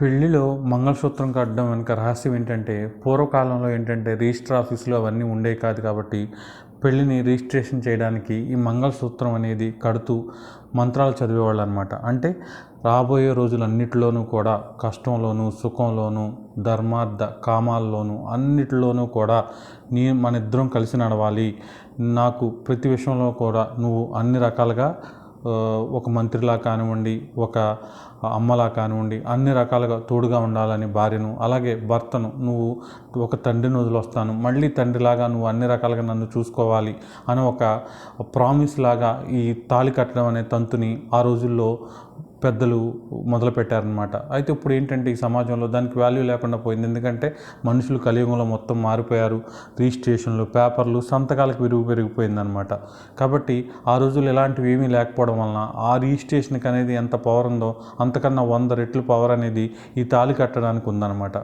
పెళ్ళిలో మంగళసూత్రం కట్టడం వెనుక రహస్యం ఏంటంటే పూర్వకాలంలో ఏంటంటే రిజిస్టర్ ఆఫీసులో అవన్నీ ఉండేవి కాదు కాబట్టి పెళ్ళిని రిజిస్ట్రేషన్ చేయడానికి ఈ మంగళసూత్రం అనేది కడుతూ మంత్రాలు చదివేవాళ్ళు అనమాట అంటే రాబోయే రోజులన్నిటిలోనూ కూడా కష్టంలోనూ సుఖంలోనూ ధర్మార్థ కామాల్లోనూ అన్నిటిలోనూ కూడా నీ మన ఇద్దరం కలిసి నడవాలి. నాకు ప్రతి విషయంలో కూడా నువ్వు అన్ని రకాలుగా ఒక మంత్రిలా కానివ్వండి ఒక అమ్మలా కానివ్వండి అన్ని రకాలుగా తోడుగా ఉండాలని భార్యను అలాగే భర్తను నువ్వు ఒక తండ్రిని వదిలొస్తాను మళ్ళీ తండ్రిలాగా నువ్వు అన్ని రకాలుగా నన్ను చూసుకోవాలి అని ఒక ప్రామిస్ లాగా ఈ తాళి కట్టడం అనే తంతుని ఆ రోజుల్లో పెద్దలు మొదలుపెట్టారనమాట అయితే ఇప్పుడు ఏంటంటే ఈ సమాజంలో దానికి వాల్యూ లేకుండా పోయింది. ఎందుకంటే మనుషులు కలియుగంలో మొత్తం మారిపోయారు. రిజిస్ట్రేషన్లు పేపర్లు సంతకాలకు విరుగు పెరిగిపోయిందనమాట కాబట్టి ఆ రోజుల్లో ఇలాంటివి ఏమీ లేకపోవడం వలన ఆ రిజిస్ట్రేషన్కి అనేది ఎంత పవర్ ఉందో అంతకన్నా వంద రెట్లు పవర్ అనేది ఈ తాళి కట్టడానికి ఉందన్నమాట